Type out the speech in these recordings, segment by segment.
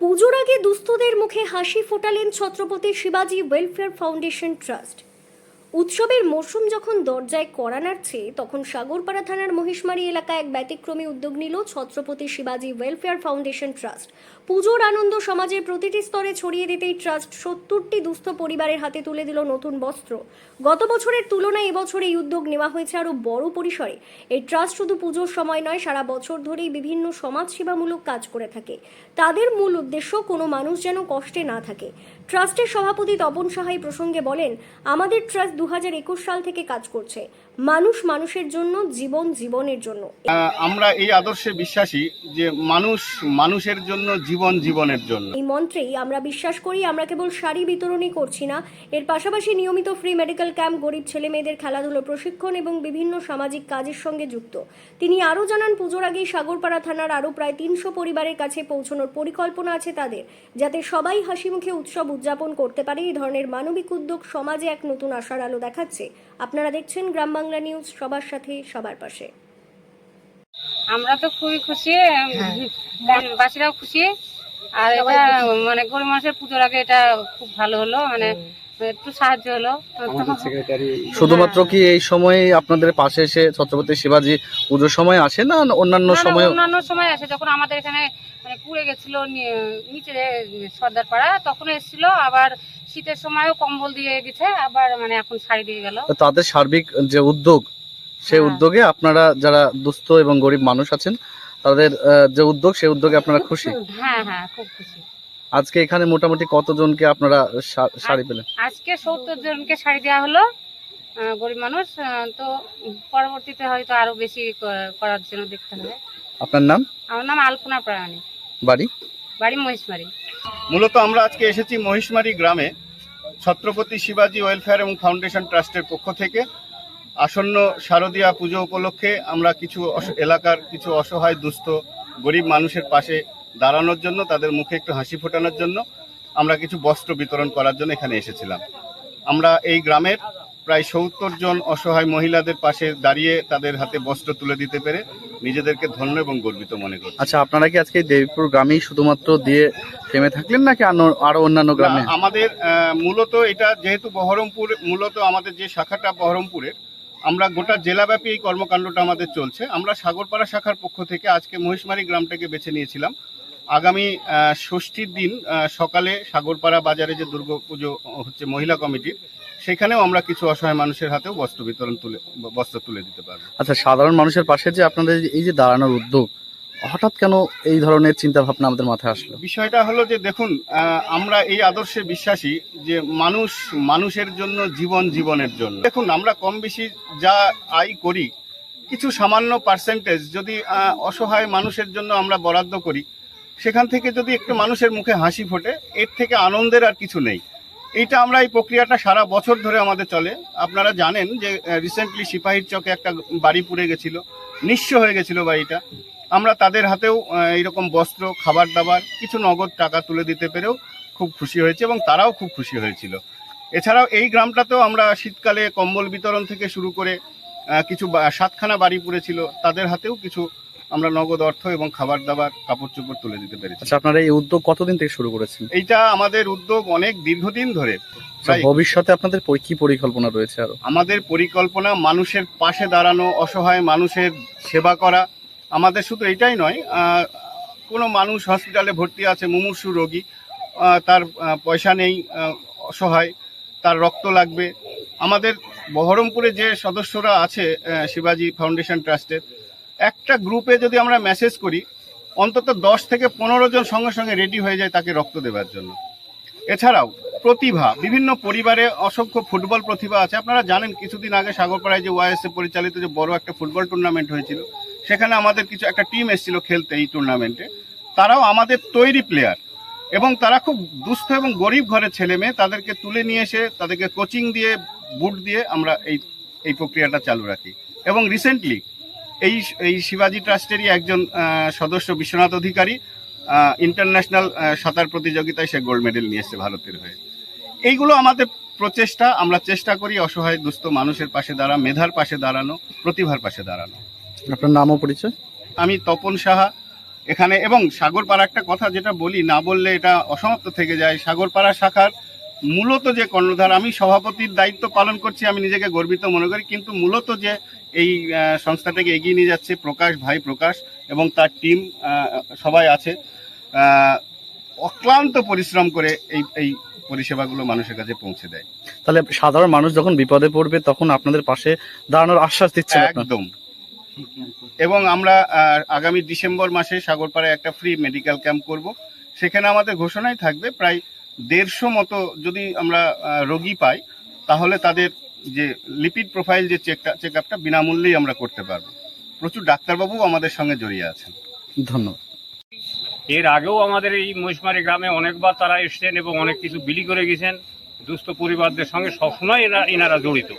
পুজোর আগে দুস্থদের মুখে হাসি ফোটালেন ছত্রপতি শিবাজি ওয়েলফেয়ার ফাউন্ডেশন ট্রাস্ট। উৎসবের মরশুম যখন দরজায় কড়া নাড়ছে, তখন সাগরপাড়া থানার মহিষমারি এলাকায় এক ব্যতিক্রমী উদ্যোগ নিল ছত্রপতি শিবাজি ওয়েলফেয়ার ফাউন্ডেশন ট্রাস্ট। পুজোর আনন্দ সমাজের প্রতিটি স্তরে ছড়িয়ে দিতেই ট্রাস্ট সত্তরটি দুস্থ পরিবারের হাতে তুলে দিল নতুন বস্ত্র। গত বছরের তুলনায় এবছর এই উদ্যোগ নেওয়া হয়েছে আরও বড় পরিসরে। এই ট্রাস্ট শুধু পুজোর সময় নয়, সারা বছর ধরেই বিভিন্ন সমাজসেবামূলক কাজ করে থাকে। তাদের মূল উদ্দেশ্য কোনো মানুষ যেন কষ্টে না থাকে। ট্রাস্টের সভাপতি তপন সাহাই প্রসঙ্গে বলেন, আমাদের ট্রাস্ট দু হাজার একুশ সাল থেকে কাজ করছে। মানুষ মানুষের জন্য জীবন জীবনের জন্য। আমরা এই আদর্শে বিশ্বাসী যে মানুষ মানুষের জন্য জীবন জীবনের জন্য। এই মন্ত্রেই আমরা বিশ্বাস করি আমরা কেবল শাড়ি বিতরণই করছি না। এর পাশাপাশি নিয়মিত ফ্রি মেডিকেল ক্যাম্প গরিব ছেলে মেয়েদের খেলাধুলো প্রশিক্ষণ এবং বিভিন্ন সামাজিক কাজের সঙ্গে যুক্ত। তিনি আরও জানান পুজোর আগেই সাগরপাড়া থানার আরও প্রায় তিনশো পরিবারের কাছে পৌঁছানোর পরিকল্পনা আছে তাদের যাতে সবাই হাসি মুখে উৎসব উদযাপন করতে পারে। এই ধরনের মানবিক উদ্যোগ সমাজে এক নতুন আশার আলো দেখাচ্ছে। আপনারা দেখছেন গ্রাম বাংলা নিউজ সবার সাথে সবার পাশে। আমরা তো খুবই খুশি গ্রামবাসীরাও খুশি। আর এটা মানে গরিব মানুষের পুজোর আগে এটা খুব ভালো হলো মানে একটু সাহায্য হলো। শুধুমাত্র কি এই সময়ে আপনাদের পাশে এসে ছত্রপতি শিবাজি পুজোর সময় আসে না অন্যান্য সময় অন্যান্য সময় আসে। যখন আমাদের এখানে মানে পুড়ে গেছিল নিচে সর্দার পাড়া তখন এসেছিল আবার শীতের সময়ও কম্বল দিয়ে গেছে আবার মানে এখন শাড়ি দিয়ে গেল। তাদের সার্বিক যে উদ্যোগ সেই হ্যাঁ। উদ্যোগে আপনারা যারা দুস্থ এবং গরিব মানুষ আছেন তাদের যে উদ্যোগ সেই উদ্যোগে আপনারা খুশি? হ্যাঁ হ্যাঁ খুব খুশি। আজকে এখানে মোটামুটি কতজনকে আপনারা শাড়ি পেলেন? আজকে সত্তর জনকে শাড়ি দেওয়া হলো গরিব মানুষ তো পরবর্তীতে হয়তো আরও বেশি করার জন্য দেখতে হবে। আপনার নাম? আমার নাম আলপনা প্রাণী বাড়ি? বাড়ি মহিষমারি মূলত আমরা আজকে এসেছি মহিষমারি গ্রামে ছত্রপতি শিবাজি ওয়েলফেয়ার এবং ফাউন্ডেশন ট্রাস্টের পক্ষ থেকে। আসন্ন শারদীয়া পুজো উপলক্ষে আমরা কিছু এলাকার কিছু অসহায়, দুস্থ, গরিব মানুষের পাশে দাঁড়ানোর জন্য, তাদের মুখে একটু হাসি ফোটানোর জন্য আমরা কিছু বস্ত্র বিতরণ করার জন্য এখানে এসেছিলাম। আমরা এই গ্রামের প্রায় সত্তর জন অসহায় মহিলাদের পাশে দাঁড়িয়ে তাদের হাতে বস্ত্র তুলে দিতে পেরে নিজেদেরকে ধন্য এবং গর্বিত মনে করি আচ্ছা আপনারা কি আজকে দেবীপুর গ্রামেই শুধুমাত্র দিয়ে থেমে থাকলেন নাকি আরও অন্যান্য গ্রামে? আমাদের মূলত এটা যেহেতু বহরমপুর মূলত আমাদের যে শাখাটা বহরমপুরের আমরা গোটা জেলাব্যাপী এই কর্মকাণ্ডটা আমাদের চলছে। আমরা সাগরপাড়া শাখার পক্ষ থেকে আজকে মহিষমারি গ্রামটাকে বেছে নিয়েছিলাম। আগামী ষষ্ঠীর দিন সকালে সাগরপাড়া বাজারে যে দুর্গা পুজো হচ্ছে মহিলা কমিটির সেখানেও আমরা কিছু অসহায় মানুষের হাতেও বস্ত্র বিতরণ তুলে বস্ত্র তুলে দিতে পারব। আচ্ছা সাধারণ মানুষের পাশে যে আপনাদের এই যে দাঁড়ানোর উদ্যোগ হঠাৎ কেন এই ধরনের চিন্তা ভাবনা আমাদের মাথায় আসলো? বিষয়টা হলো যে দেখুন আমরা এই আদর্শে বিশ্বাসী যে মানুষ মানুষের জন্য জীবন জীবনের জন্য। দেখুন আমরা কম বেশি যা আয় করি কিছু সামান্য পার্সেন্টেজ যদি অসহায় মানুষের জন্য আমরা বরাদ্দ করি সেখান থেকে যদি একটু মানুষের মুখে হাসি ফোটে এর থেকে আনন্দের আর কিছু নেই। এইটা আমরা এই প্রক্রিয়াটা সারা বছর ধরে আমাদের চলে। আপনারা জানেন যে রিসেন্টলি সিপাহীর চকে একটা বাড়ি পুড়ে গেছিল। নিঃস্ব হয়ে গেছিল বাড়িটা। আমরা তাদের হাতেও এইরকম বস্ত্র খাবার দাবার কিছু নগদ টাকা তুলে দিতে পেরেও খুব খুশি হয়েছে এবং তারাও খুব খুশি হয়েছিল। এছাড়াও এই গ্রামটাতেও আমরা শীতকালে কম্বল বিতরণ থেকে শুরু করে কিছু সাতখানা বাড়ি পুড়েছিল। তাদের হাতেও কিছু আমরা নগদ অর্থ এবং খাবার দাবার কাপড় চোপড় তুলে দিতে পেরেছি। আচ্ছা আপনারা এই উদ্যোগ কতদিন থেকে শুরু করেছেন? এইটা আমাদের উদ্যোগ অনেক দীর্ঘদিন ধরে। আচ্ছা, ভবিষ্যতে আপনাদের কি পরিকল্পনা রয়েছে আরও? আমাদের পরিকল্পনা মানুষের পাশে দাঁড়ানো অসহায় মানুষের সেবা করা। আমাদের শুধু এটাই নয় কোনো মানুষ হসপিটালে ভর্তি আছে মুমূর্ষু রোগী তার পয়সা নেই অসহায় তার রক্ত লাগবে। আমাদের বহরমপুরে যে সদস্যরা আছে শিবাজি ফাউন্ডেশন ট্রাস্টের একটা গ্রুপে যদি আমরা মেসেজ করি, অন্তত দশ থেকে পনেরো জন সঙ্গে সঙ্গে রেডি হয়ে যায় তাকে রক্ত দেওয়ার জন্য। এছাড়াও প্রতিভা, বিভিন্ন পরিবারে অসংখ্য ফুটবল প্রতিভা আছে। আপনারা জানেন, কিছুদিন আগে সাগরপাড়ায় যে ওয়াইএসএ পরিচালিত যে বড় একটা ফুটবল টুর্নামেন্ট হয়েছিল, সেখানে আমাদের কিছু একটা টিম এসেছিল খেলতে এই টুর্নামেন্টে তারাও আমাদের তৈরি প্লেয়ার এবং তারা খুব দুস্থ এবং গরিব ঘরের ছেলে মেয়ে। তাদেরকে তুলে নিয়ে এসে, তাদেরকে কোচিং দিয়ে বুট দিয়ে আমরা এই এই প্রক্রিয়াটা চালু রাখি। এবং রিসেন্টলি এই এই শিবাজি ট্রাস্টেরই একজন সদস্য বিশ্বনাথ অধিকারী। ইন্টারন্যাশনাল সাঁতার প্রতিযোগিতায় সে গোল্ড মেডেল নিয়ে এসেছে ভারতের হয়ে। এইগুলো আমাদের প্রচেষ্টা। আমরা চেষ্টা করি অসহায় দুস্থ মানুষের পাশে দাঁড়া মেধার পাশে দাঁড়ানো প্রতিভার পাশে দাঁড়ানো। আপনার নামও পরিচয়? আমি তপন সাহা। এখানে এবং সাগরপাড়া একটা কথা যেটা বলি না বললে এটা অসমাপ্ত থেকে যায়। সাগরপাড়া শাখার মূলত যে কর্ণধার আমি সভাপতির দায়িত্ব পালন করছি আমি নিজেকে গর্বিত মনে করি কিন্তু মূলত যে এই সংস্থাটাকে এগিয়ে নিয়ে যাচ্ছে প্রকাশ ভাই প্রকাশ এবং তার টিম সবাই আছে। অক্লান্ত পরিশ্রম করে এই এই পরিষেবাগুলো মানুষের কাছে পৌঁছে দেয়। তাহলে সাধারণ মানুষ যখন বিপদে পড়বে তখন আপনাদের পাশে দাঁড়ানোর আশ্বাস দিচ্ছে একদম। এবং আমরা আগামী ডিসেম্বর মাসে সাগরপাড়ায় একটা ফ্রি মেডিকেল ক্যাম্প করব। সেখানে আমাদের ঘোষণাই থাকবে প্রায় দেড়শো মতো যদি আমরা রোগী পাই তাহলে তাদের যে লিপিড প্রোফাইল যে চেকটা চেক আপটা বিনামূল্যেই আমরা করতে পারব। প্রচুর ডাক্তারবাবু আমাদের সঙ্গে জড়িয়ে আছেন। ধন্যবাদ। এর আগেও আমাদের এই মহিষমারি গ্রামে অনেকবার তারা এসছেন এবং অনেক কিছু বিলি করে গেছেন। দুস্থ পরিবারদের সঙ্গে সবসময় এরা এনারা জড়িত।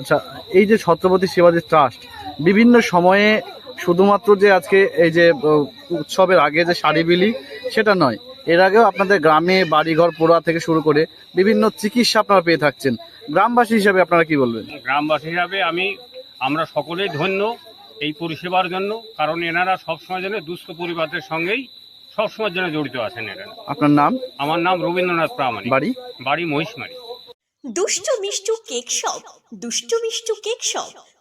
আচ্ছা এই যে ছত্রপতি শিবাজী ট্রাস্ট বিভিন্ন সময়ে শুধুমাত্র যে আজকে এই যে আহ, উৎসবের আগে যে শাড়ি বিলি সেটা নয়। এর আগেও আপনাদের গ্রামে বাড়িঘর পোড়া থেকে শুরু করে বিভিন্ন চিকিৎসা আপনারা পেয়ে থাকছেন। গ্রামবাসী হিসাবে আপনারা কি বলবেন? গ্রামবাসী হিসাবে আমি আমরা সকলেই ধন্য এই পরিষেবার জন্য কারণ এনারা সবসময় যেন দুস্থ পরিবারদের সঙ্গেই সবসময় যেন জড়িত আছেন এনারা আপনার নাম? আমার নাম রবীন্দ্রনাথ প্রামাণিক। বাড়ি? বাড়ি মহিষমারি। দুষ্ট মিষ্টু কেক শপ। দুষ্ট মিষ্টু কেক শপ।